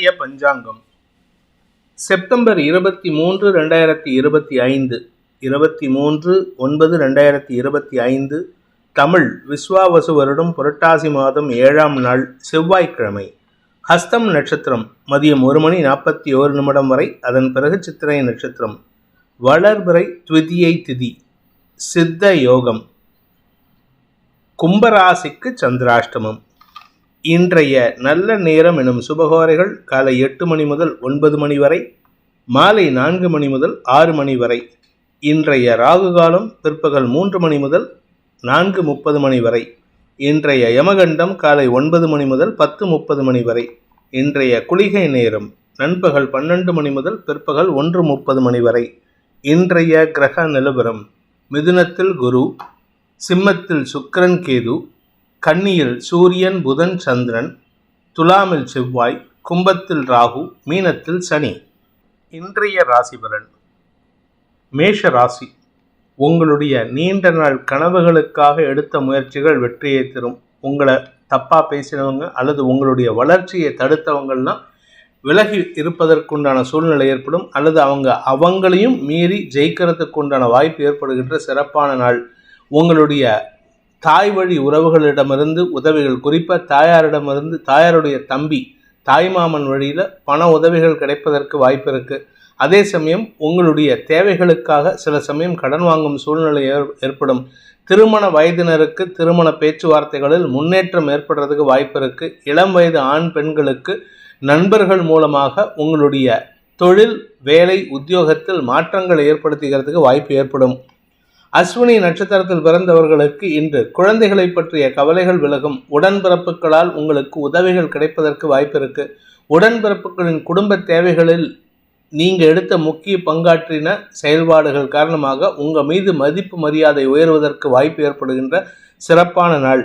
இன்றைய பஞ்சாங்கம். செப்டம்பர் இருபத்தி மூன்று ரெண்டாயிரத்தி இருபத்தி ஐந்து. இருபத்தி மூன்று ஒன்பது ரெண்டாயிரத்தி இருபத்தி ஐந்து. தமிழ் விஸ்வாவசு வருடம் புரட்டாசி மாதம் ஏழாம் நாள் செவ்வாய்க்கிழமை. ஹஸ்தம் நட்சத்திரம் மதியம் ஒரு மணி நாற்பத்தி ஓரு நிமிடம் வரை அதன் பிறகு சித்திரை நட்சத்திரம். வளர்பிறை த்விதியை திதி. சித்த யோகம். கும்பராசிக்கு சந்திராஷ்டமம். இன்றைய நல்ல நேரம் எனும் சுபகோரைகள் காலை எட்டு மணி முதல் ஒன்பது மணி வரை மாலை நான்கு மணி முதல் ஆறு மணி வரை இன்றைய ராகு காலம் பிற்பகல் மூன்று மணி முதல் நான்கு முப்பது மணி வரை இன்றைய யமகண்டம் காலை ஒன்பது மணி முதல் பத்து முப்பது மணி வரை இன்றைய குளிகை நேரம் நண்பகல் பன்னெண்டு மணி முதல் பிற்பகல் ஒன்று முப்பது மணி வரை இன்றைய கிரக நிலவரம் மிதுனத்தில் குரு சிம்மத்தில் சுக்கிரன் கேது கன்னியில் சூரியன் புதன் சந்திரன் துலாமில் செவ்வாய் கும்பத்தில் ராகு மீனத்தில் சனி. இன்றைய ராசி பலன் மேஷ ராசி உங்களுடைய நீண்ட நாள் கனவுகளுக்காக எடுத்த முயற்சிகள் வெற்றியை தரும். உங்களை தப்பாக பேசினவங்க அல்லது உங்களுடைய வளர்ச்சியை தடுத்தவங்கள்லாம் விலகி இருப்பதற்குண்டான சூழ்நிலை ஏற்படும். அல்லது அவங்க அவங்களையும் மீறி ஜெயிக்கிறதுக்கு உண்டான வாய்ப்பு ஏற்படுகின்ற சிறப்பான நாள். உங்களுடைய தாய் வழி உறவுகளிடமிருந்து உதவிகள் குறிப்பாக தாயாரிடமிருந்து தாயாருடைய தம்பி தாய்மாமன் வழியில் பண உதவிகள் கிடைப்பதற்கு வாய்ப்பு இருக்குது அதே சமயம் உங்களுடைய தேவைகளுக்காக சில சமயம் கடன் வாங்கும் சூழ்நிலை ஏற்படும். திருமண வயதினருக்கு திருமண பேச்சுவார்த்தைகளில் முன்னேற்றம் ஏற்படுறதுக்கு வாய்ப்பு இருக்குது இளம் வயது ஆண் பெண்களுக்கு நண்பர்கள் மூலமாக உங்களுடைய தொழில் வேலை உத்தியோகத்தில் மாற்றங்களை ஏற்படுத்துகிறதுக்கு வாய்ப்பு ஏற்படும். அஸ்வினி நட்சத்திரத்தில் பிறந்தவர்களுக்கு இன்று குழந்தைகளை பற்றிய கவலைகள் விலகும். உடன்பிறப்புகளால் உங்களுக்கு உதவிகள் கிடைப்பதற்கு வாய்ப்பு இருக்கு உடன்பிறப்புகளின் குடும்ப தேவைகளில் நீங்கள் எடுத்த முக்கிய பங்காற்றின செயல்பாடுகள் காரணமாக உங்கள் மீது மதிப்பு மரியாதை உயர்வதற்கு வாய்ப்பு ஏற்படுகின்ற சிறப்பான நாள்.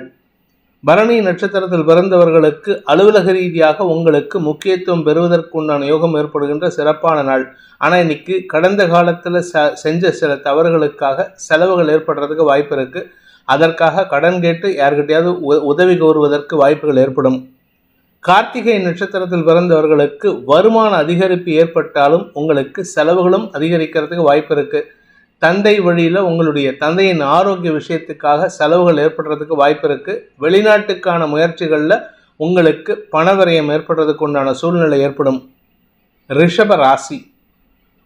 பரணி நட்சத்திரத்தில் பிறந்தவர்களுக்கு அலுவலக ரீதியாக உங்களுக்கு முக்கியத்துவம் பெறுவதற்குண்டான யோகம் ஏற்படுகின்ற சிறப்பான நாள். ஆனால் இன்னைக்கு கடந்த காலத்தில் ச செஞ்ச சில தவறுகளுக்காக செலவுகள் ஏற்படுறதுக்கு வாய்ப்பு இருக்குது அதற்காக கடன் கேட்டு யார்கிட்டையாவது உதவி கோருவதற்கு வாய்ப்புகள் ஏற்படும். கார்த்திகை நட்சத்திரத்தில் பிறந்தவர்களுக்கு வருமான அதிகரிப்பு ஏற்பட்டாலும் உங்களுக்கு செலவுகளும் அதிகரிக்கிறதுக்கு வாய்ப்பு இருக்குது தந்தை வழியில் உங்களுடைய தந்தையின் ஆரோக்கிய விஷயத்துக்காக செலவுகள் ஏற்படுறதுக்கு வாய்ப்பு இருக்குது வெளிநாட்டுக்கான முயற்சிகளில் உங்களுக்கு பணவரையம் ஏற்படுறதுக்கு உண்டான சூழ்நிலை ஏற்படும். ரிஷப ராசி.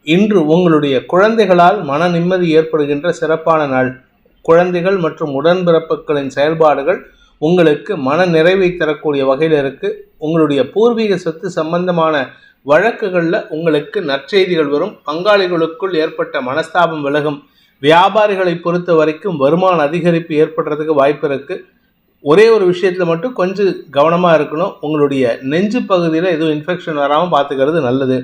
இன்று உங்களுடைய குழந்தைகளால் மன நிம்மதி ஏற்படுகின்ற சிறப்பான நாள். குழந்தைகள் மற்றும் உடன்பிறப்புகளின் செயல்பாடுகள் உங்களுக்கு மன நிறைவை தரக்கூடிய வகையில் இருக்குது உங்களுடைய பூர்வீக சொத்து சம்பந்தமான வழக்குகளில் உங்களுக்கு நற்செய்திகள் வரும். பங்காளிகளுக்குள் ஏற்பட்ட மனஸ்தாபம் விலகும். வியாபாரிகளை பொறுத்த வரைக்கும் வருமான அதிகரிப்பு ஏற்படுறதுக்கு வாய்ப்பு இருக்குது ஒரே ஒரு விஷயத்தில் மட்டும் கொஞ்சம் கவனமாக இருக்கணும். உங்களுடைய நெஞ்சு பகுதியில் எதுவும் இன்ஃபெக்ஷன் வராமல் பார்த்துக்கிறது நல்லது.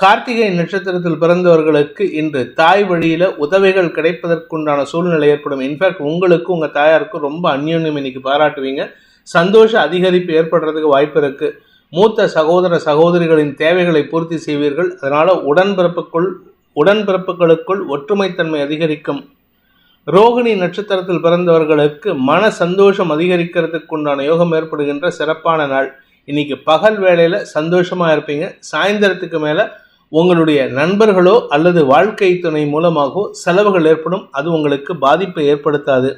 கார்த்திகை நட்சத்திரத்தில் பிறந்தவர்களுக்கு இன்று தாய் வழியில் உதவிகள் கிடைப்பதற்குண்டான சூழ்நிலை ஏற்படும். இன்ஃபேக்ட் உங்களுக்கும் உங்கள் தாயாருக்கும் ரொம்ப அந்யோன்யம் இன்னைக்கு பாராட்டுவீங்க. சந்தோஷ அதிகரிப்பு ஏற்படுறதுக்கு வாய்ப்பு இருக்குது மூத்த சகோதர சகோதரிகளின் தேவைகளை பூர்த்தி செய்வீர்கள். அதனால் உடன்பிறப்புக்குள் உடன்பிறப்புகளுக்குள் ஒற்றுமைத்தன்மை அதிகரிக்கும். ரோகிணி நட்சத்திரத்தில் பிறந்தவர்களுக்கு மன சந்தோஷம் அதிகரிக்கிறதுக்கு உண்டான யோகம் ஏற்படுகின்ற சிறப்பான நாள். இன்னைக்கு பகல் வேளையில் சந்தோஷமாக இருப்பீங்க. சாயந்தரத்துக்கு மேலே உங்களுடைய நண்பர்களோ அல்லது வாழ்க்கை துணை மூலமாகவோ செலவுகள் ஏற்படும். அது உங்களுக்கு பாதிப்பை ஏற்படுத்தாது.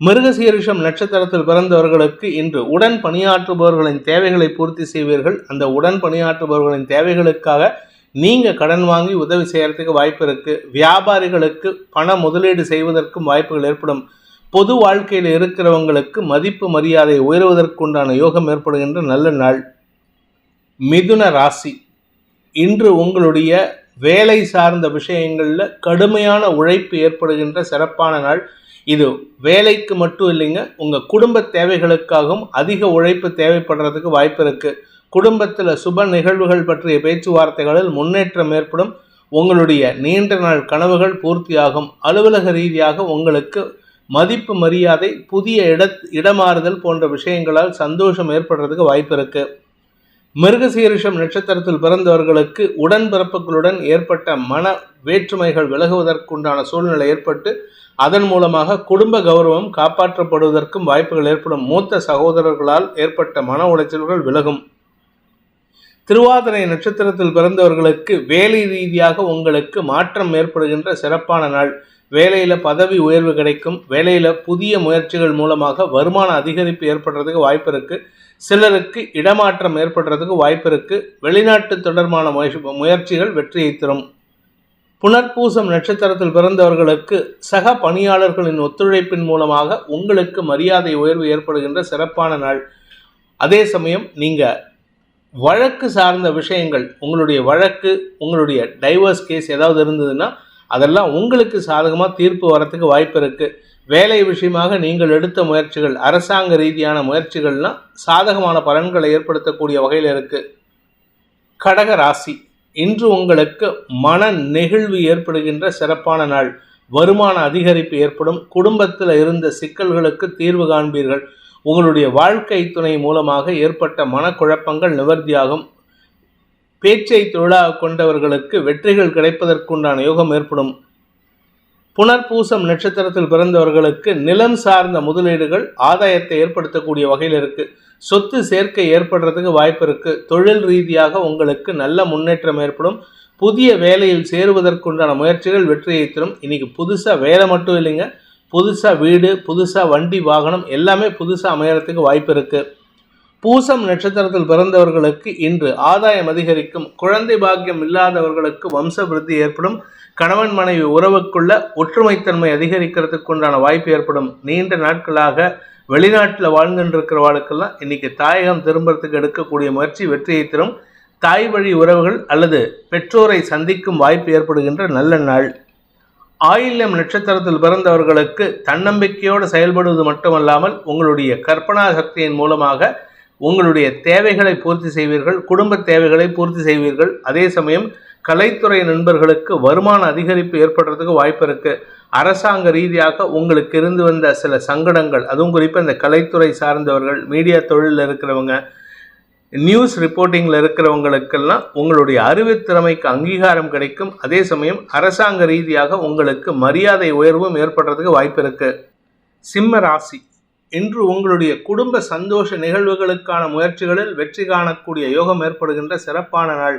மிருகசீரிஷம் நட்சத்திரத்தில் பிறந்தவர்களுக்கு இன்று உடன் பணியாற்றுபவர்களின் தேவைகளை பூர்த்தி செய்வீர்கள். அந்த உடன் பணியாற்றுபவர்களின் தேவைகளுக்காக நீங்கள் கடன் வாங்கி உதவி செய்கிறதுக்கு வாய்ப்பு இருக்குது வியாபாரிகளுக்கு பண முதலீடு செய்வதற்கும் வாய்ப்புகள் ஏற்படும். பொது வாழ்க்கையில் இருக்கிறவங்களுக்கு மதிப்பு மரியாதை உயர்வதற்குண்டான யோகம் ஏற்படுகின்ற நல்ல நாள். மிதுன ராசி. இன்று உங்களுடைய வேலை சார்ந்த விஷயங்களில் கடுமையான உழைப்பு ஏற்படுகின்ற சிறப்பான நாள். இது வேலைக்கு மட்டும் இல்லைங்க உங்கள் குடும்ப தேவைகளுக்காகவும் அதிக உழைப்பு தேவைப்படுறதுக்கு வாய்ப்பு இருக்குது குடும்பத்தில் சுப நிகழ்வுகள் பற்றிய பேச்சுவார்த்தைகளில் முன்னேற்றம் ஏற்படும். உங்களுடைய நீண்ட நாள் கனவுகள் பூர்த்தியாகும். அலுவலக ரீதியாக உங்களுக்கு மதிப்பு மரியாதை புதிய இட இடமாறுதல் போன்ற விஷயங்களால் சந்தோஷம் ஏற்படுறதுக்கு வாய்ப்பு இருக்குது மிருகசீரிஷம் நட்சத்திரத்தில் பிறந்தவர்களுக்கு உடன்பிறப்புகளுடன் ஏற்பட்ட மன வேற்றுமைகள் விலகுவதற்குண்டான சூழ்நிலை ஏற்பட்டு அதன் மூலமாக குடும்ப கௌரவம் காப்பாற்றப்படுவதற்கும் வாய்ப்புகள் ஏற்படும். மூத்த சகோதரர்களால் ஏற்பட்ட மன உளைச்சல்கள் விலகும். திருவாதிரை நட்சத்திரத்தில் பிறந்தவர்களுக்கு வேலை ரீதியாக உங்களுக்கு மாற்றம் ஏற்படுகின்ற சிறப்பான நாள். வேலையில் பதவி உயர்வு கிடைக்கும். வேலையில் புதிய முயற்சிகள் மூலமாக வருமான அதிகரிப்பு ஏற்படுறதுக்கு வாய்ப்பு இருக்குது சிலருக்கு இடமாற்றம் ஏற்படுறதுக்கு வாய்ப்பு இருக்குது வெளிநாட்டு தொடர்பான முயற்சி- முயற்சிகள் வெற்றியை தரும். புனர்பூசம் நட்சத்திரத்தில் பிறந்தவர்களுக்கு சக பணியாளர்களின் ஒத்துழைப்பின் மூலமாக உங்களுக்கு மரியாதை உயர்வு ஏற்படுகின்ற சிறப்பான நாள். அதே சமயம் நீங்கள் வழக்கு சார்ந்த விஷயங்கள் உங்களுடைய வழக்கு உங்களுடைய டைவர்ஸ் கேஸ் ஏதாவது இருந்ததுன்னா அதெல்லாம் உங்களுக்கு சாதகமாக தீர்ப்பு வரத்துக்கு வாய்ப்பு இருக்குது வேலை விஷயமாக நீங்கள் எடுத்த முயற்சிகள் அரசாங்க ரீதியான முயற்சிகள்லாம் சாதகமான பலன்களை ஏற்படுத்தக்கூடிய வகையில் இருக்குது கடக ராசி. இன்று உங்களுக்கு மன நெகிழ்வு ஏற்படுகின்ற சிறப்பான நாள். வருமான அதிகரிப்பு ஏற்படும். குடும்பத்தில் இருந்த சிக்கல்களுக்கு தீர்வு காண்பீர்கள். உங்களுடைய வாழ்க்கை துணை மூலமாக ஏற்பட்ட மனக்குழப்பங்கள் நிவர்த்தியாகும். பேச்சை தொழிலாக கொண்டவர்களுக்கு வெற்றிகள் கிடைப்பதற்குண்டான யோகம் ஏற்படும். புனர்பூசம் நட்சத்திரத்தில் பிறந்தவர்களுக்கு நிலம் சார்ந்த முதலீடுகள் ஆதாயத்தை ஏற்படுத்தக்கூடிய வகையில் இருக்கு. சொத்து சேர்க்கை ஏற்படுறதுக்கு வாய்ப்பு இருக்கு. தொழில் ரீதியாக உங்களுக்கு நல்ல முன்னேற்றம் ஏற்படும். புதிய வேலையில் சேருவதற்குண்டான முயற்சிகள் வெற்றியை தரும். இன்னைக்கு புதுசாக வேலை மட்டும் இல்லைங்க. புதுசாக வீடு புதுசாக வண்டி வாகனம் எல்லாமே புதுசாக அமையறதுக்கு வாய்ப்பு இருக்குது பூசம் நட்சத்திரத்தில் பிறந்தவர்களுக்கு இன்று ஆதாயம் அதிகரிக்கும். குழந்தை பாக்கியம் இல்லாதவர்களுக்கு வம்ச விருத்தி ஏற்படும். கணவன் மனைவி உறவுக்குள்ள ஒற்றுமைத்தன்மை அதிகரிக்கிறதுக்கு உண்டான வாய்ப்பு ஏற்படும். நீண்ட நாட்களாக வெளிநாட்டில் வாழ்ந்துருக்கிறவாளுக்கெல்லாம் இன்னைக்கு தாயகம் திரும்புறதுக்கு எடுக்கக்கூடிய முயற்சி வெற்றியை தரும். தாய் வழி உறவுகள் அல்லது பெற்றோரை சந்திக்கும் வாய்ப்பு ஏற்படுகின்ற நல்ல நாள். ஆயில்யம் நட்சத்திரத்தில் பிறந்தவர்களுக்கு தன்னம்பிக்கையோடு செயல்படுவது மட்டுமல்லாமல் உங்களுடைய கற்பனா சக்தியின் மூலமாக உங்களுடைய தேவைகளை பூர்த்தி செய்வீர்கள் குடும்ப தேவைகளை பூர்த்தி செய்வீர்கள். அதே சமயம் கலைத்துறை நண்பர்களுக்கு வருமான அதிகரிப்பு ஏற்படுறதுக்கு வாய்ப்பு இருக்கு. அரசாங்க ரீதியாக உங்களுக்கு இருந்து வந்த சில சங்கடங்கள் அதுவும் குறிப்பாக இந்த கலைத்துறை சார்ந்தவர்கள் மீடியா தொழிலில் இருக்கிறவங்க நியூஸ் ரிப்போர்ட்டிங்கில் இருக்கிறவங்களுக்கெல்லாம் உங்களுடைய அறிவுத்திறமைக்கு அங்கீகாரம் கிடைக்கும். அதே சமயம் அரசாங்க ரீதியாக உங்களுக்கு மரியாதை உயர்வும் ஏற்படுறதுக்கு வாய்ப்பு இருக்குது சிம்ம ராசி. இன்று உங்களுடைய குடும்ப சந்தோஷ நிகழ்வுகளுக்கான முயற்சிகளில் வெற்றி காணக்கூடிய யோகம் ஏற்படுகின்ற சிறப்பான நாள்.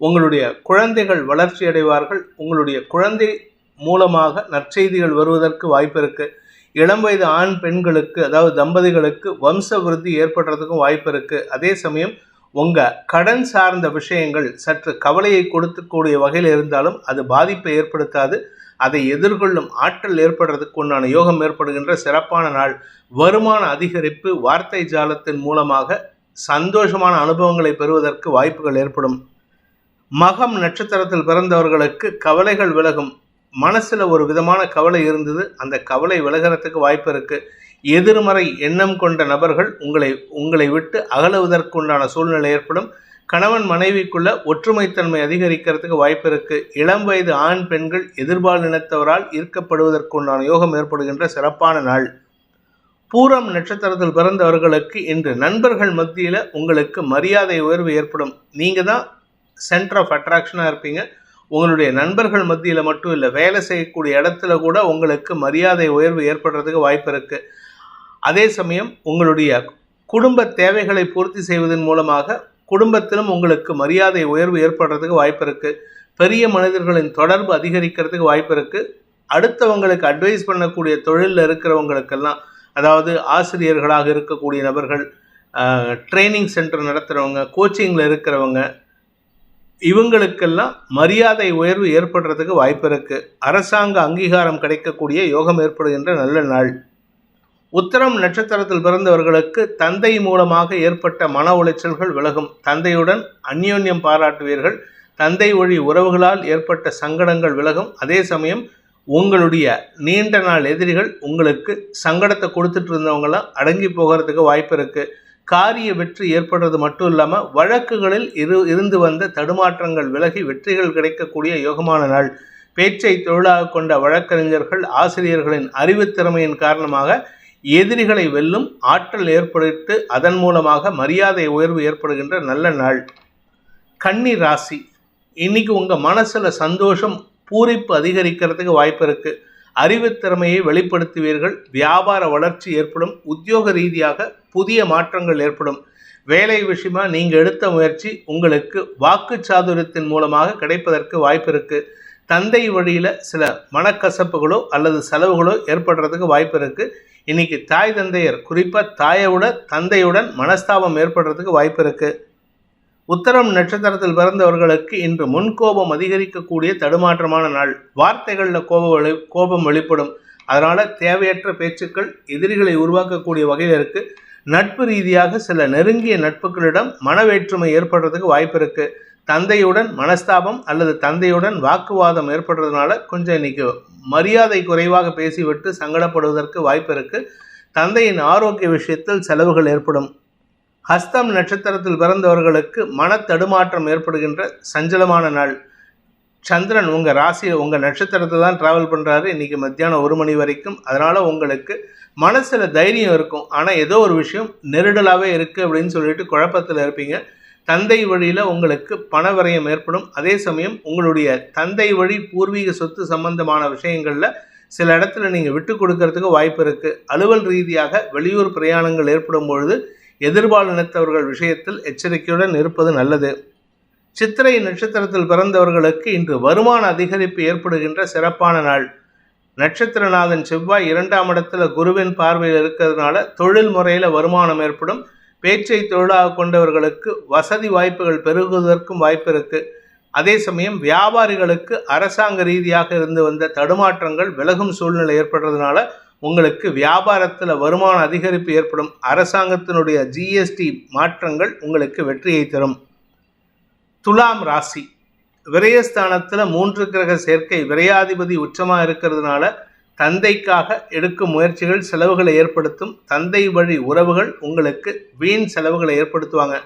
உங்களுடைய குழந்தைகள் வளர்ச்சி அடைவார்கள். உங்களுடைய குழந்தை மூலமாக நற்செய்திகள் வருவதற்கு வாய்ப்பு இருக்கு. இளம் வயது ஆண் பெண்களுக்கு அதாவது தம்பதிகளுக்கு வம்ச விருத்தி ஏற்படுறதுக்கும் வாய்ப்பு இருக்கு. அதே சமயம் உங்க கடன் சார்ந்த விஷயங்கள் சற்று கவலையை கொடுத்துக்கூடிய வகையில் இருந்தாலும் அது பாதிப்பை ஏற்படுத்தாது. அதை எதிர்கொள்ளும் ஆற்றல் ஏற்படுறதுக்கு உண்டான யோகம் ஏற்படுகின்ற சிறப்பான நாள். வருமான அதிகரிப்பு வார்த்தை ஜாலத்தின் மூலமாக சந்தோஷமான அனுபவங்களை பெறுவதற்கு வாய்ப்புகள் ஏற்படும். மகம் நட்சத்திரத்தில் பிறந்தவர்களுக்கு கவலைகள் விலகும். மனசில் ஒரு விதமான கவலை இருந்தது. அந்த கவலை விலகிறதுக்கு வாய்ப்பு இருக்கு. எதிர்மறை எண்ணம் கொண்ட நபர்கள் உங்களை உங்களை விட்டு அகலுவதற்குண்டான சூழ்நிலை ஏற்படும். கணவன் மனைவிக்குள்ள ஒற்றுமைத்தன்மை அதிகரிக்கிறதுக்கு வாய்ப்பு இருக்கு. இளம் வயது ஆண் பெண்கள் எதிர்பால் நினைத்தவரால் ஈர்க்கப்படுவதற்குண்டான யோகம் ஏற்படுகின்ற சிறப்பான நாள். பூரம் நட்சத்திரத்தில் பிறந்தவர்களுக்கு இன்று நண்பர்கள் மத்தியில் உங்களுக்கு மரியாதை உயர்வு ஏற்படும். நீங்கள் தான் சென்டர் ஆஃப் அட்ராக்ஷனாக இருப்பீங்க. உங்களுடைய நண்பர்கள் மத்தியில் மட்டும் இல்லை வேலை செய்யக்கூடிய இடத்துல கூட உங்களுக்கு மரியாதை உயர்வு ஏற்படுறதுக்கு வாய்ப்பு இருக்குது அதே சமயம் உங்களுடைய குடும்ப தேவைகளை பூர்த்தி செய்வதன் மூலமாக குடும்பத்திலும் உங்களுக்கு மரியாதை உயர்வு ஏற்படுறதுக்கு வாய்ப்பு இருக்குது பெரிய மனிதர்களின் தொடர்பு அதிகரிக்கிறதுக்கு வாய்ப்பு இருக்குது அடுத்தவங்களுக்கு அட்வைஸ் பண்ணக்கூடிய தொழிலில் இருக்கிறவங்களுக்கெல்லாம் அதாவது ஆசிரியர்களாக இருக்கக்கூடிய நபர்கள் ட்ரைனிங் சென்டர் நடத்துகிறவங்க கோச்சிங்கில் இருக்கிறவங்க இவங்களுக்கெல்லாம் மரியாதை உயர்வு ஏற்படுறதுக்கு வாய்ப்பு இருக்குது அரசாங்க அங்கீகாரம் கிடைக்கக்கூடிய யோகம் ஏற்படுகின்ற நல்ல நாள். உத்தரம் நட்சத்திரத்தில் பிறந்தவர்களுக்கு தந்தை மூலமாக ஏற்பட்ட மன உளைச்சல்கள் விலகும். தந்தையுடன் அந்யோன்யம் பாராட்டுவீர்கள். தந்தை வழி உறவுகளால் ஏற்பட்ட சங்கடங்கள் விலகும். அதே சமயம் உங்களுடைய நீண்ட நாள் எதிரிகள் உங்களுக்கு சங்கடத்தை கொடுத்துட்டு இருந்தவங்களாம் அடங்கி போகிறதுக்கு வாய்ப்பு இருக்குது காரிய வெற்றி ஏற்படுறது மட்டும் இல்லாமல் வழக்குகளில் இரு இருந்து வந்த தடுமாற்றங்கள் விலகி வெற்றிகள் கிடைக்கக்கூடிய யோகமான நாள். பேச்சை தொழிலாக கொண்ட வழக்கறிஞர்கள் ஆசிரியர்களின் அறிவுத்திறமையின் காரணமாக எதிரிகளை வெல்லும் ஆற்றல் ஏற்படுத்தி அதன் மூலமாக மரியாதை உயர்வு ஏற்படுகின்ற நல்ல நாள். கன்னி ராசி. இன்னைக்கு உங்கள் மனசில் சந்தோஷம் பூரிப்பு அதிகரிக்கிறதுக்கு வாய்ப்பு இருக்கு. அறிவுத்திறமையை வெளிப்படுத்துவீர்கள். வியாபார வளர்ச்சி ஏற்படும். உத்தியோக ரீதியாக புதிய மாற்றங்கள் ஏற்படும். வேலை விஷயமா நீங்க எடுத்த முயற்சி உங்களுக்கு வாக்கு சாதுரியத்தின் மூலமாக கிடைப்பதற்கு வாய்ப்பு இருக்கு. தந்தை வழியில சில மனக்கசப்புகளோ அல்லது செலவுகளோ ஏற்படுறதுக்கு வாய்ப்பு இருக்கு. இன்னைக்கு தாய் தந்தையர் குறிப்பாக தாயை விட தந்தையுடன் மனஸ்தாபம் ஏற்படுறதுக்கு வாய்ப்பு இருக்குது உத்தரம் நட்சத்திரத்தில் பிறந்தவர்களுக்கு இன்று முன்கோபம் அதிகரிக்கக்கூடிய தடுமாற்றமான நாள். வார்த்தைகளில் கோபம் வெளி கோபம் வெளிப்படும். அதனால் தேவையற்ற பேச்சுக்கள் எதிரிகளை உருவாக்கக்கூடிய வகையில் இருக்கு. நட்பு ரீதியாக சில நெருங்கிய நட்புகளிடம் மனவேற்றுமை ஏற்படுறதுக்கு வாய்ப்பு இருக்கு. தந்தையுடன் மனஸ்தாபம் அல்லது தந்தையுடன் வாக்குவாதம் ஏற்படுறதுனால கொஞ்சம் இன்னைக்கு மரியாதை குறைவாக பேசிவிட்டு சங்கடப்படுவதற்கு வாய்ப்பு இருக்கு. தந்தையின் ஆரோக்கிய விஷயத்தில் செலவுகள் ஏற்படும். ஹஸ்தம் நட்சத்திரத்தில் பிறந்தவர்களுக்கு மன தடுமாற்றம் ஏற்படுகின்ற சஞ்சலமான நாள். சந்திரன் உங்கள் ராசி உங்கள் நட்சத்திரத்தை தான் ட்ராவல் பண்ணுறாரு இன்றைக்கி மத்தியானம் ஒரு மணி வரைக்கும். அதனால் உங்களுக்கு மனசில் தைரியம் இருக்கும். ஆனால் ஏதோ ஒரு விஷயம் நெருடலாகவே இருக்குது அப்படின்னு சொல்லிட்டு குழப்பத்தில் இருப்பீங்க. தந்தை வழியில் உங்களுக்கு பண விரயம் ஏற்படும். அதே சமயம் உங்களுடைய தந்தை வழி பூர்வீக சொத்து சம்பந்தமான விஷயங்களில் சில இடத்துல நீங்கள் விட்டு கொடுக்கறதுக்கு வாய்ப்பு இருக்குது அலுவல் ரீதியாக வெளியூர் பிரயாணங்கள் ஏற்படும் பொழுது எதிர்பால் நினைத்தவர்கள் விஷயத்தில் எச்சரிக்கையுடன் இருப்பது நல்லது. சித்திரை நட்சத்திரத்தில் பிறந்தவர்களுக்கு இன்று வருமான அதிகரிப்பு ஏற்படுகின்ற சிறப்பான நாள். நட்சத்திரநாதன் செவ்வாய் இரண்டாம் இடத்துல குருவின் பார்வையில் இருக்கிறதுனால தொழில் முறையில் வருமானம் ஏற்படும். பேச்சை தொழிலாக கொண்டவர்களுக்கு வசதி வாய்ப்புகள் பெருகுவதற்கும் வாய்ப்பு இருக்கு. அதே சமயம் வியாபாரிகளுக்கு அரசாங்க ரீதியாக இருந்து வந்த தடுமாற்றங்கள் விலகும் சூழ்நிலை ஏற்படுறதுனால உங்களுக்கு வியாபாரத்தில் வருமான அதிகரிப்பு ஏற்படும் அரசாங்கத்தினுடைய ஜிஎஸ்டி மாற்றங்கள் உங்களுக்கு வெற்றியை தரும். துலாம் ராசி. விரயஸ்தானத்தில் மூன்று கிரக சேர்க்கை விரையாதிபதி உச்சமாக இருக்கிறதுனால தந்தைக்காக எடுக்கும் முயற்சிகள் செலவுகளை ஏற்படுத்தும் தந்தை வழி உறவுகள் உங்களுக்கு வீண் செலவுகளை ஏற்படுத்துவாங்க.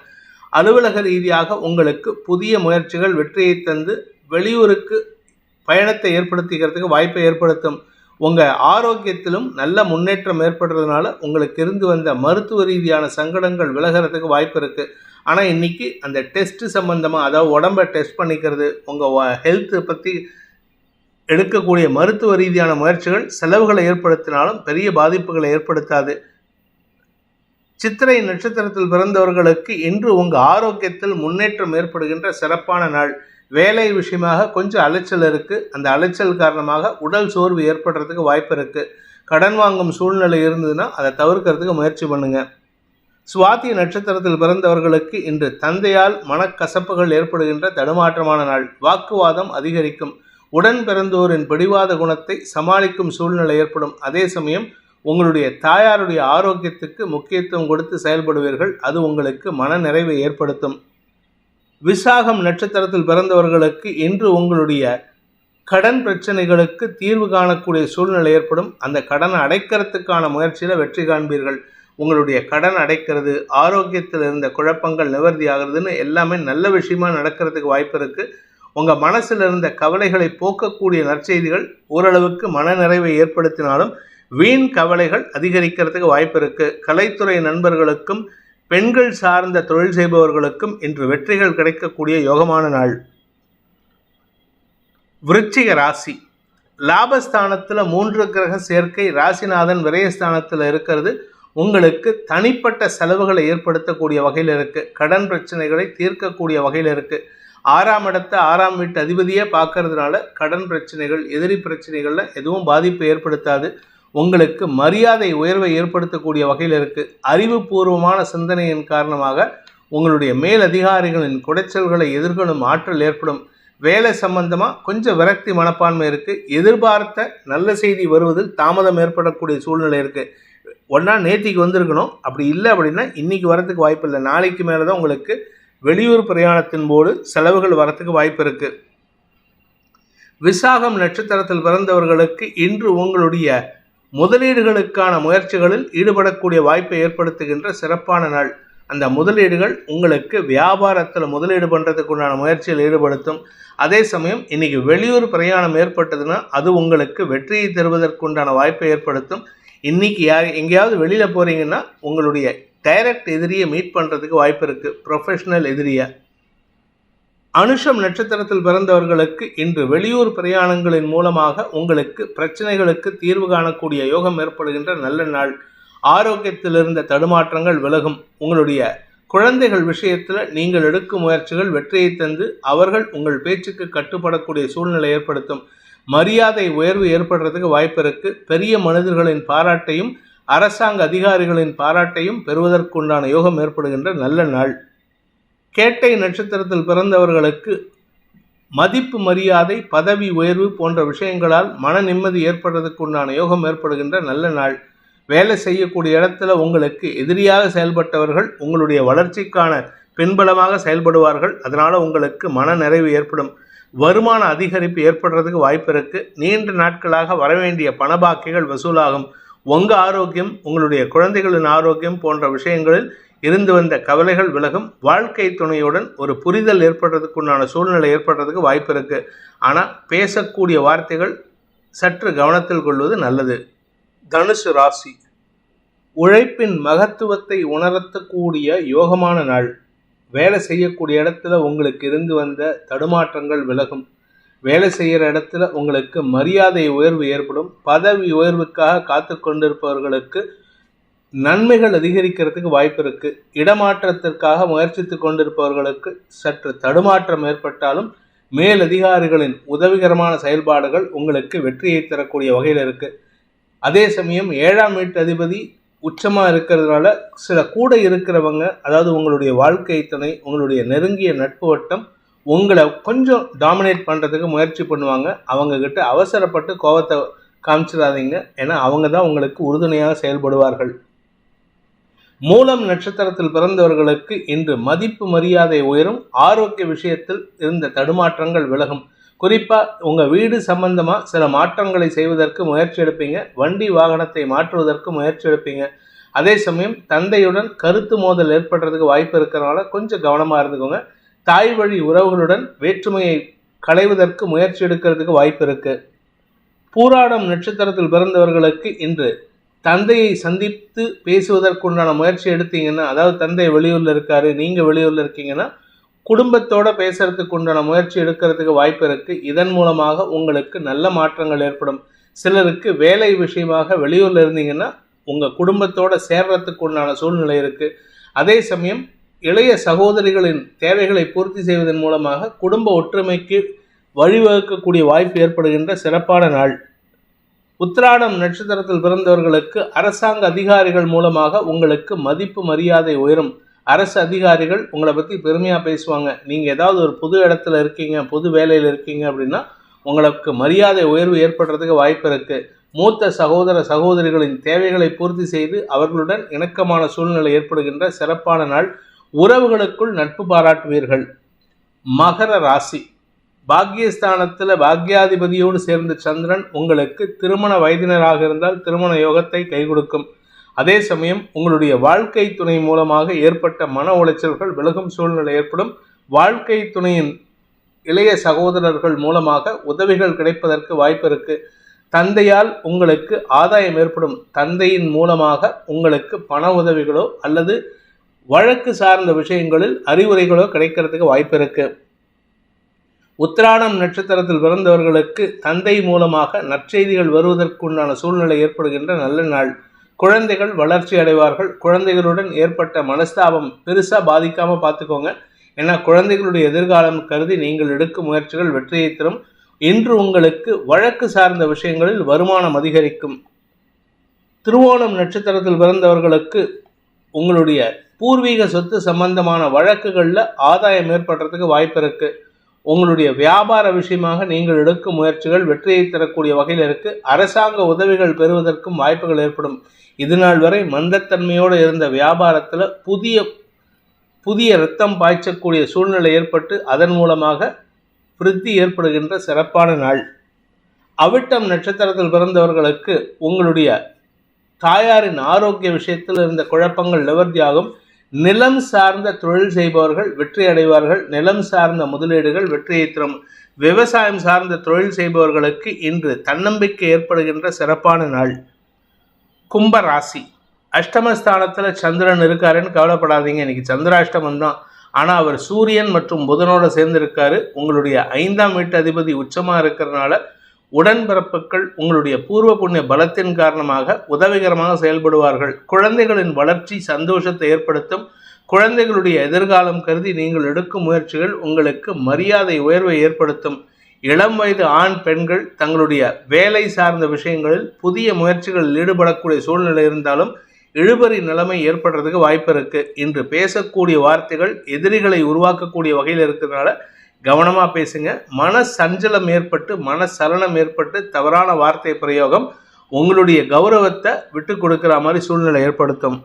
அலுவலக ரீதியாக உங்களுக்கு புதிய முயற்சிகள் வெற்றியை தந்து வெளியூருக்கு பயணத்தை ஏற்படுத்திக்கிறதுக்கு வாய்ப்பை ஏற்படுத்தும். உங்கள் ஆரோக்கியத்திலும் நல்ல முன்னேற்றம் ஏற்படுறதுனால உங்களுக்கு இருந்து வந்த மருத்துவ ரீதியான சங்கடங்கள் விலகிறதுக்கு வாய்ப்பு இருக்குது ஆனால் இன்றைக்கி அந்த டெஸ்ட்டு சம்மந்தமாக அதாவது உடம்பை டெஸ்ட் பண்ணிக்கிறது உங்கள் ஹெல்த்தை பற்றி எடுக்கக்கூடிய மருத்துவ ரீதியான முயற்சிகள் செலவுகளை ஏற்படுத்தினாலும் பெரிய பாதிப்புகளை ஏற்படுத்தாது. சித்திரை நட்சத்திரத்தில் பிறந்தவர்களுக்கு இன்று உங்கள் ஆரோக்கியத்தில் முன்னேற்றம் ஏற்படுகின்ற சிறப்பான நாள். வேலை விஷயமாக கொஞ்சம் அலைச்சல் இருக்குது அந்த அலைச்சல் காரணமாக உடல் சோர்வு ஏற்படுறதுக்கு வாய்ப்பு இருக்குது கடன் வாங்கும் சூழ்நிலை இருந்ததுன்னா அதை தவிர்க்கிறதுக்கு முயற்சி பண்ணுங்கள் சுவாதி நட்சத்திரத்தில் பிறந்தவர்களுக்கு இன்று தந்தையால் மனக்கசப்புகள் ஏற்படுகின்ற தடுமாற்றமான நாள். வாக்குவாதம் அதிகரிக்கும். உடன் பிறந்தோரின் பிடிவாத குணத்தை சமாளிக்கும் சூழ்நிலை ஏற்படும். அதே சமயம் உங்களுடைய தாயாருடைய ஆரோக்கியத்துக்கு முக்கியத்துவம் கொடுத்து செயல்படுவீர்கள். அது உங்களுக்கு மன நிறைவை ஏற்படுத்தும். விசாகம் நட்சத்திரத்தில் பிறந்தவர்களுக்கு இன்று உங்களுடைய கடன் பிரச்சனைகளுக்கு தீர்வு காணக்கூடிய சூழ்நிலை ஏற்படும். அந்த கடனை அடைக்கிறதுக்கான முயற்சியில் வெற்றி காண்பீர்கள். உங்களுடைய கடன் அடைக்கிறது ஆரோக்கியத்தில் இருந்த குழப்பங்கள் நிவர்த்தி ஆகிறதுன்னு எல்லாமே நல்ல விஷயமா நடக்கிறதுக்கு வாய்ப்பு இருக்குது உங்கள் மனசில் இருந்த கவலைகளை போக்கக்கூடிய நற்செய்திகள் ஓரளவுக்கு மனநிறைவை ஏற்படுத்தினாலும் வீண் கவலைகள் அதிகரிக்கிறதுக்கு வாய்ப்பு இருக்குது கலைத்துறை நண்பர்களுக்கும் பெண்கள் சார்ந்த தொழில் செய்பவர்களுக்கும் இன்று வெற்றிகள் கிடைக்கக்கூடிய யோகமான நாள். விருச்சிக ராசி. லாபஸ்தானத்தில் மூன்று கிரக சேர்க்கை ராசிநாதன் விரயஸ்தானத்தில் இருக்கிறது. உங்களுக்கு தனிப்பட்ட செலவுகளை ஏற்படுத்தக்கூடிய வகையில் இருக்குது கடன் பிரச்சனைகளை தீர்க்கக்கூடிய வகையில் இருக்குது ஆறாம் இடத்த ஆறாம் வீட்டு அதிபதியே பார்க்கறதுனால கடன் பிரச்சனைகள் எதிரி பிரச்சனைகளில் எதுவும் பாதிப்பு ஏற்படுத்தாது. உங்களுக்கு மரியாதை உயர்வை ஏற்படுத்தக்கூடிய வகையில் இருக்குது அறிவுபூர்வமான சிந்தனையின் காரணமாக உங்களுடைய மேல் அதிகாரிகளின் குடைச்சல்களை எதிர்கொள்ளும் ஆற்றல் ஏற்படும். வேலை சம்பந்தமாக கொஞ்சம் விரக்தி மனப்பான்மை இருக்குது எதிர்பார்த்த நல்ல செய்தி வருவதில் தாமதம் ஏற்படக்கூடிய சூழ்நிலை இருக்குது ஒன்றா நேத்திக்கு வந்திருக்கணும். அப்படி இல்லை அப்படின்னா இன்றைக்கி வரத்துக்கு வாய்ப்பு இல்லை. நாளைக்கு மேலே தான் உங்களுக்கு வெளியூர் பிரயாணத்தின் போது செலவுகள் வரத்துக்கு வாய்ப்பு இருக்குது விசாகம் நட்சத்திரத்தில் பிறந்தவர்களுக்கு இன்று உங்களுடைய முதலீடுகளுக்கான முயற்சிகளில் ஈடுபடக்கூடிய வாய்ப்பை ஏற்படுத்துகின்ற சிறப்பான நாள். அந்த முதலீடுகள் உங்களுக்கு வியாபாரத்தில் முதலீடு பண்ணுறதுக்கு உண்டான முயற்சியில் ஈடுபடுத்தும். அதே சமயம் இன்னைக்கு வெளியூர் பிரயாணம் ஏற்பட்டதுன்னா அது உங்களுக்கு வெற்றியை தருவதற்குண்டான வாய்ப்பை ஏற்படுத்தும். இன்னைக்கு யார் எங்கேயாவது வெளியில் போகிறீங்கன்னா உங்களுடைய டைரக்ட் எதிரியை மீட் பண்ணுறதுக்கு வாய்ப்பு இருக்குது ப்ரொஃபஷ்னல் எதிரியை அனுஷம் நட்சத்திரத்தில் பிறந்தவர்களுக்கு இன்று வெளியூர் பிரயாணங்களின் மூலமாக உங்களுக்கு பிரச்சனைகளுக்கு தீர்வு காணக்கூடிய யோகம் ஏற்படுகின்ற நல்ல நாள். ஆரோக்கியத்தில் இருந்த தடுமாற்றங்கள் விலகும். உங்களுடைய குழந்தைகள் விஷயத்தில் நீங்கள் எடுக்கும் முயற்சிகள் வெற்றியை தந்து அவர்கள் உங்கள் பேச்சுக்கு கட்டுப்படக்கூடிய சூழ்நிலை ஏற்படுத்தும். மரியாதை உயர்வு ஏற்படுறதுக்கு வாய்ப்பு இருக்கு. பெரிய மனிதர்களின் பாராட்டையும் அரசாங்க அதிகாரிகளின் பாராட்டையும் பெறுவதற்குண்டான யோகம் ஏற்படுகின்ற நல்ல நாள். கேட்டை நட்சத்திரத்தில் பிறந்தவர்களுக்கு மதிப்பு மரியாதை பதவி உயர்வு போன்ற விஷயங்களால் மன நிம்மதி ஏற்படுறதுக்கு உண்டான யோகம் ஏற்படுகின்ற நல்ல நாள். வேலை செய்யக்கூடிய இடத்துல உங்களுக்கு எதிரியாக செயல்பட்டவர்கள் உங்களுடைய வளர்ச்சிக்கான பின்பலமாக செயல்படுவார்கள். அதனால் உங்களுக்கு மன நிறைவு ஏற்படும். வருமான அதிகரிப்பு ஏற்படுறதுக்கு வாய்ப்பு இருக்குது நீண்ட நாட்களாக வரவேண்டிய பணபாக்கிகள் வசூலாகும். உங்கள் ஆரோக்கியம் உங்களுடைய குழந்தைகளின் ஆரோக்கியம் போன்ற விஷயங்களில் இருந்து வந்த கவலைகள் விலகும். வாழ்க்கை துணையுடன் ஒரு புரிதல் ஏற்படுறதுக்குண்டான சூழ்நிலை ஏற்படுறதுக்கு வாய்ப்பு இருக்குது ஆனால் பேசக்கூடிய வார்த்தைகள் சற்று கவனத்தில் கொள்வது நல்லது. தனுசு ராசி. உழைப்பின் மகத்துவத்தை உணர்த்தக்கூடிய யோகமான நாள். வேலை செய்யக்கூடிய இடத்துல உங்களுக்கு இருந்து வந்த தடுமாற்றங்கள் விலகும். வேலை செய்கிற இடத்துல உங்களுக்கு மரியாதை உயர்வு ஏற்படும். பதவி உயர்வுக்காக காத்து கொண்டிருப்பவர்களுக்கு நன்மைகள் அதிகரிக்கிறதுக்கு வாய்ப்பு இருக்கு. இடமாற்றத்திற்காக முயற்சித்து கொண்டிருப்பவர்களுக்கு சற்று தடுமாற்றம் ஏற்பட்டாலும் மேலதிகாரிகளின் உதவிகரமான செயல்பாடுகள் உங்களுக்கு வெற்றியை தரக்கூடிய வகையில் இருக்கு. அதே சமயம் ஏழாம் வீட்டு அதிபதி உச்சமாக இருக்கிறதுனால சில கூட இருக்கிறவங்க அதாவது உங்களுடைய வாழ்க்கை துணை உங்களுடைய நெருங்கிய நட்பு வட்டம் உங்களை கொஞ்சம் டாமினேட் பண்ணுறதுக்கு முயற்சி பண்ணுவாங்க. அவங்கக்கிட்ட அவசரப்பட்டு கோபத்தை காமிச்சிடாதீங்க. ஏன்னா அவங்க தான் உங்களுக்கு உறுதுணையாக செயல்படுவார்கள். மூலம் நட்சத்திரத்தில் பிறந்தவர்களுக்கு இன்று மதிப்பு மரியாதை உயரும் ஆரோக்கிய விஷயத்தில் இருந்த தடுமாற்றங்கள் விலகும். குறிப்பாக உங்கள் வீடு சம்பந்தமாக சில மாற்றங்களை செய்வதற்கு முயற்சி எடுப்பீங்க வண்டி வாகனத்தை மாற்றுவதற்கு முயற்சி எடுப்பீங்க. அதே சமயம் தந்தையுடன் கருத்து மோதல் ஏற்படுறதுக்கு வாய்ப்பு இருக்கிறனால கொஞ்சம் கவனமாக இருந்துக்கோங்க. தாய் வழி உறவுகளுடன் வேற்றுமையை களைவதற்கு முயற்சி எடுக்கிறதுக்கு வாய்ப்பு இருக்குது பூராடம் நட்சத்திரத்தில் பிறந்தவர்களுக்கு இன்று தந்தையை சந்தித்து பேசுவதற்குண்டான முயற்சி எடுத்தீங்கன்னா அதாவது தந்தை வெளியூரில் இருக்காரு நீங்கள் வெளியூரில் இருக்கீங்கன்னா குடும்பத்தோடு பேசுறதுக்கு உண்டான முயற்சி எடுக்கிறதுக்கு வாய்ப்பு இருக்குது இதன் மூலமாக உங்களுக்கு நல்ல மாற்றங்கள் ஏற்படும். சிலருக்கு வேலை விஷயமாக வெளியூரில் இருந்தீங்கன்னா உங்கள் குடும்பத்தோட சேர்றதுக்கு உண்டான சூழ்நிலை இருக்குது அதே சமயம் இளைய சகோதரிகளின் தேவைகளை பூர்த்தி செய்வதன் மூலமாக குடும்ப ஒற்றுமைக்கு வழிவகுக்கக்கூடிய வாய்ப்பு ஏற்படுகின்ற சிறப்பான நாள். உத்திராடம் நட்சத்திரத்தில் பிறந்தவர்களுக்கு அரசாங்க அதிகாரிகள் மூலமாக உங்களுக்கு மதிப்பு மரியாதை உயரும். அரசு அதிகாரிகள் உங்களை பற்றி பெருமையாக பேசுவாங்க. நீங்கள் ஏதாவது ஒரு புது இடத்துல இருக்கீங்க புது வேலையில் இருக்கீங்க அப்படின்னா உங்களுக்கு மரியாதை உயர்வு ஏற்படுறதுக்கு வாய்ப்பு இருக்குது மூத்த சகோதர சகோதரிகளின் தேவைகளை பூர்த்தி செய்து அவர்களுடன் இணக்கமான சூழ்நிலை ஏற்படுகின்ற சிறப்பான நாள். உறவுகளுக்குள் நட்பு பாராட்டுவீர்கள். மகர ராசி. பாக்யஸ்தானத்தில் பாக்யாதிபதியோடு சேர்ந்த சந்திரன் உங்களுக்கு திருமண வயதினராக இருந்தால் திருமண யோகத்தை கை கொடுக்கும் அதே சமயம் உங்களுடைய வாழ்க்கை துணை மூலமாக ஏற்பட்ட மன உளைச்சல்கள் விலகும் சூழ்நிலை ஏற்படும். வாழ்க்கை துணையின் இளைய சகோதரர்கள் மூலமாக உதவிகள் கிடைப்பதற்கு வாய்ப்பு இருக்கு. தந்தையால் உங்களுக்கு ஆதாயம் ஏற்படும். தந்தையின் மூலமாக உங்களுக்கு பண உதவிகளோ அல்லது வழக்கு சார்ந்த விஷயங்களில் அறிவுரைகளோ கிடைக்கிறதுக்கு வாய்ப்பு இருக்குது உத்திராடம் நட்சத்திரத்தில் பிறந்தவர்களுக்கு தந்தை மூலமாக நற்செய்திகள் வருவதற்குண்டான சூழ்நிலை ஏற்படுகின்ற நல்ல நாள். குழந்தைகள் வளர்ச்சி அடைவார்கள். குழந்தைகளுடன் ஏற்பட்ட மனஸ்தாபம் பெருசாக பாதிக்காமல் பார்த்துக்கோங்க ஏன்னா குழந்தைகளுடைய எதிர்காலம் கருதி நீங்கள் எடுக்கும் முயற்சிகள் வெற்றியை தரும். இன்று உங்களுக்கு வழக்கு சார்ந்த விஷயங்களில் வருமானம் அதிகரிக்கும். திருவோணம் நட்சத்திரத்தில் பிறந்தவர்களுக்கு உங்களுடைய பூர்வீக சொத்து சம்பந்தமான வழக்குகளில் ஆதாயம் ஏற்படுறதுக்கு வாய்ப்பு இருக்குது உங்களுடைய வியாபார விஷயமாக நீங்கள் எடுக்கும் முயற்சிகள் வெற்றியை தரக்கூடிய வகையில் இருக்கு. அரசாங்க உதவிகள் பெறுவதற்கும் வாய்ப்புகள் ஏற்படும். இது நாள் வரை மந்தத்தன்மையோடு இருந்த வியாபாரத்தில் புதிய புதிய ரத்தம் பாய்ச்சக்கூடிய சூழ்நிலை ஏற்பட்டு அதன் மூலமாக விருத்தி ஏற்படுகின்ற சிறப்பான நாள். அவிட்டம் நட்சத்திரத்தில் பிறந்தவர்களுக்கு உங்களுடைய தாயாரின் ஆரோக்கிய விஷயத்தில் இருந்த குழப்பங்கள் நிவர்த்தியாகும். நிலம் சார்ந்த தொழில் செய்பவர்கள் வெற்றி அடைவார்கள். நிலம் சார்ந்த முதலீடுகள் வெற்றியை தரும் விவசாயம் சார்ந்த தொழில் செய்பவர்களுக்கு இன்று தன்னம்பிக்கை ஏற்படுகின்ற சிறப்பான நாள். கும்ப ராசி அஷ்டமஸ்தானத்தில் சந்திரன் இருக்காருன்னு கவலைப்படாதீங்க. இன்னைக்கு சந்திராஷ்டமம் தான். ஆனால் அவர் சூரியன் மற்றும் புதனோட சேர்ந்திருக்காரு. உங்களுடைய ஐந்தாம் வீட்டு அதிபதி உச்சமாக இருக்கிறதுனால உடன்பிறப்புகள் உங்களுடைய பூர்வ புண்ணிய பலத்தின் காரணமாக உதவிகரமாக செயல்படுவார்கள். குழந்தைகளின் வளர்ச்சி சந்தோஷத்தை ஏற்படுத்தும். குழந்தைகளுடைய எதிர்காலம் கருதி நீங்கள் எடுக்கும் முயற்சிகள் உங்களுக்கு மரியாதை உயர்வை ஏற்படுத்தும். இளம் வயது ஆண் பெண்கள் தங்களுடைய வேலை சார்ந்த விஷயங்களில் புதிய முயற்சிகளில் ஈடுபடக்கூடிய சூழ்நிலை இருந்தாலும் இழுபறி நிலைமை ஏற்படுறதுக்கு வாய்ப்பு இருக்குது இன்று பேசக்கூடிய வார்த்தைகள் எதிரிகளை உருவாக்கக்கூடிய வகையில் இருக்கிறதுனால கவனமாக பேசுங்க. மன சஞ்சலம் ஏற்பட்டு மன சலனம் ஏற்பட்டு தவறான வார்த்தை பிரயோகம் உங்களுடைய கௌரவத்தை விட்டு கொடுக்குற மாதிரி சூழ்நிலை ஏற்படுத்தும்.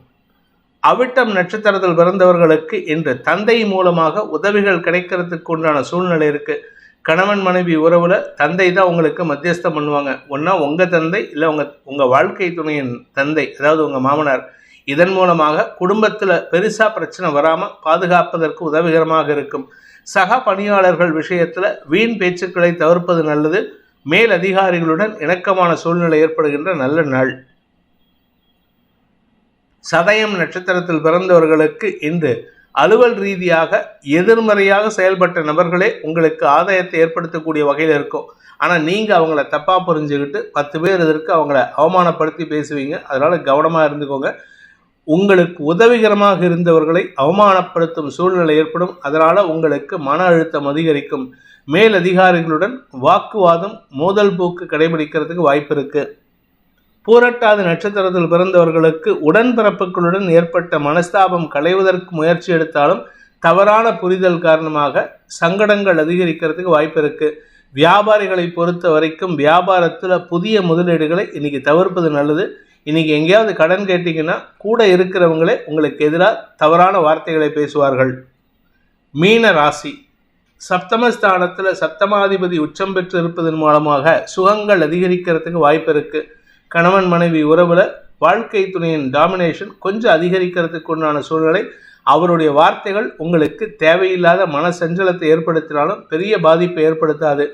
அவிட்டம் நட்சத்திரத்தில் பிறந்தவர்களுக்கு இன்று தந்தை மூலமாக உதவிகள் கிடைக்கிறதுக்கு உண்டான சூழ்நிலை இருக்குது கணவன் மனைவி உறவில் தந்தை தான் உங்களுக்கு மத்தியஸ்தம் பண்ணுவாங்க. ஒன்றா உங்கள் தந்தை இல்லை உங்கள் உங்கள் வாழ்க்கை துணையின் தந்தை அதாவது உங்கள் மாமனார். இதன் மூலமாக குடும்பத்தில் பெருசாக பிரச்சனை வராமல் பாதுகாப்பதற்கு உதவிகரமாக இருக்கும். சக பணியாளர்கள் விஷயத்தில் வீண் பேச்சுக்களை தவிர்ப்பது நல்லது. மேல் அதிகாரிகளுடன் இணக்கமான சூழ்நிலை ஏற்படுகின்ற நல்ல நாள். சதயம் நட்சத்திரத்தில் பிறந்தவர்களுக்கு இன்று அலுவல் ரீதியாக எதிர்மறையாக செயல்பட்ட நபர்களே உங்களுக்கு ஆதாயத்தை ஏற்படுத்தக்கூடிய வகையில் இருக்கும். ஆனால் நீங்கள் அவங்கள தப்பாக புரிஞ்சுக்கிட்டு பத்து பேர் இதற்கு அவங்கள அவமானப்படுத்தி பேசுவீங்க. அதனால் கவனமாக இருந்துக்கோங்க. உங்களுக்கு உதவிகரமாக இருந்தவர்களை அவமானப்படுத்தும் சூழ்நிலை ஏற்படும். அதனால் உங்களுக்கு மன அழுத்தம் அதிகரிக்கும். மேல் அதிகாரிகளுடன் வாக்குவாதம் மோதல் போக்கு கடைபிடிக்கிறதுக்கு வாய்ப்பு இருக்கு. பூரட்டாதி நட்சத்திரத்தில் பிறந்தவர்களுக்கு உடன்பிறப்புகளுடன் ஏற்பட்ட மனஸ்தாபம் களைவதற்கு முயற்சி எடுத்தாலும் தவறான புரிதல் காரணமாக சங்கடங்கள் அதிகரிக்கிறதுக்கு வாய்ப்பு இருக்கு. வியாபாரிகளை பொறுத்த வரைக்கும் வியாபாரத்தில் புதிய முதலீடுகளை இன்னைக்கு தவிர்ப்பது நல்லது. இன்னைக்கு எங்கேயாவது கடன் கேட்டிங்கன்னா கூட இருக்கிறவங்களே உங்களுக்கு எதிராக தவறான வார்த்தைகளை பேசுவார்கள். மீன ராசி. சப்தமஸ்தானத்தில் சப்தமாதிபதி உச்சம் பெற்று இருப்பதன் மூலமாக சுகங்கள் அதிகரிக்கிறதுக்கு வாய்ப்பு இருக்கு. கணவன் மனைவி உறவுல வாழ்க்கை துணையின் டாமினேஷன் கொஞ்சம் அதிகரிக்கிறதுக்கு உண்டான சூழ்நிலை. அவருடைய வார்த்தைகள் உங்களுக்கு தேவையில்லாத மன சஞ்சலத்தை ஏற்படுத்தினாலும் பெரிய பாதிப்பை ஏற்படுத்தாது.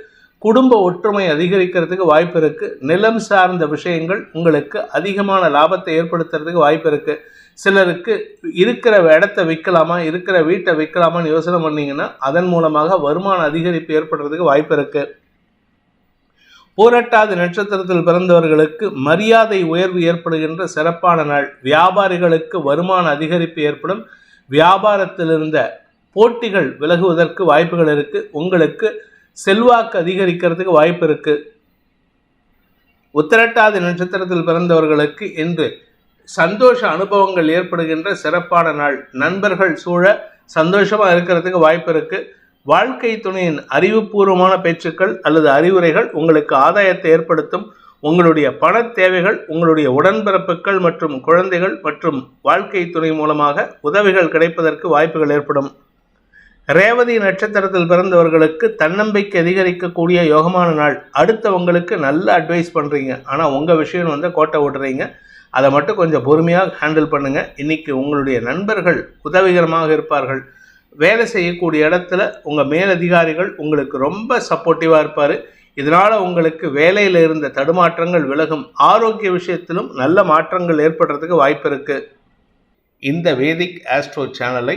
குடும்ப ஒற்றுமை அதிகரிக்கிறதுக்கு வாய்ப்பு இருக்குது நிலம் சார்ந்த விஷயங்கள் உங்களுக்கு அதிகமான லாபத்தை ஏற்படுத்துறதுக்கு வாய்ப்பு இருக்குது சிலருக்கு இருக்கிற இடத்த விற்கலாமா இருக்கிற வீட்டை விற்கலாமான்னு யோசனை பண்ணிங்கன்னா அதன் மூலமாக வருமான அதிகரிப்பு ஏற்படுறதுக்கு வாய்ப்பு இருக்குது பூரட்டாதி நட்சத்திரத்தில் பிறந்தவர்களுக்கு மரியாதை உயர்வு ஏற்படுகின்ற சிறப்பான நாள். வியாபாரிகளுக்கு வருமான அதிகரிப்பு ஏற்படும். வியாபாரத்திலிருந்த போட்டிகள் விலகுவதற்கு வாய்ப்புகள் இருக்குது உங்களுக்கு செல்வாக்கு அதிகரிக்கிறதுக்கு வாய்ப்பு இருக்கு. உத்திரட்டாதி நட்சத்திரத்தில் பிறந்தவர்களுக்கு இன்று சந்தோஷ அனுபவங்கள் ஏற்படுகின்ற சிறப்பான நாள். நண்பர்கள் சூழ சந்தோஷமாக இருக்கிறதுக்கு வாய்ப்பு இருக்கு. வாழ்க்கை துணையின் அறிவுபூர்வமான பேச்சுக்கள் அல்லது அறிவுரைகள் உங்களுக்கு ஆதாயத்தை ஏற்படுத்தும். உங்களுடைய பண தேவைகள் உங்களுடைய உடன்பிறப்புகள் மற்றும் குழந்தைகள் மற்றும் வாழ்க்கை துணை மூலமாக உதவிகள் கிடைப்பதற்கு வாய்ப்புகள் ஏற்படும். ரேவதி நட்சத்திரத்தில் பிறந்தவர்களுக்கு தன்னம்பிக்கை அதிகரிக்கக்கூடிய யோகமான நாள். அடுத்தவங்களுக்கு நல்ல அட்வைஸ் பண்ணுறீங்க ஆனால் உங்கள் விஷயம் வந்து கோட்டை விடுறீங்க அதை மட்டும் கொஞ்சம் பொறுமையாக ஹேண்டில் பண்ணுங்கள் இன்னைக்கு உங்களுடைய நண்பர்கள் உதவிகரமாக இருப்பார்கள். வேலை செய்யக்கூடிய இடத்துல உங்கள் மேலதிகாரிகள் உங்களுக்கு ரொம்ப சப்போர்ட்டிவாக இருப்பார். இதனால் உங்களுக்கு வேலையில் இருந்த தடுமாற்றங்கள் விலகும். ஆரோக்கிய விஷயத்திலும் நல்ல மாற்றங்கள் ஏற்படுறதுக்கு வாய்ப்பு இருக்குது இந்த வேதிக் ஆஸ்ட்ரோ சேனலை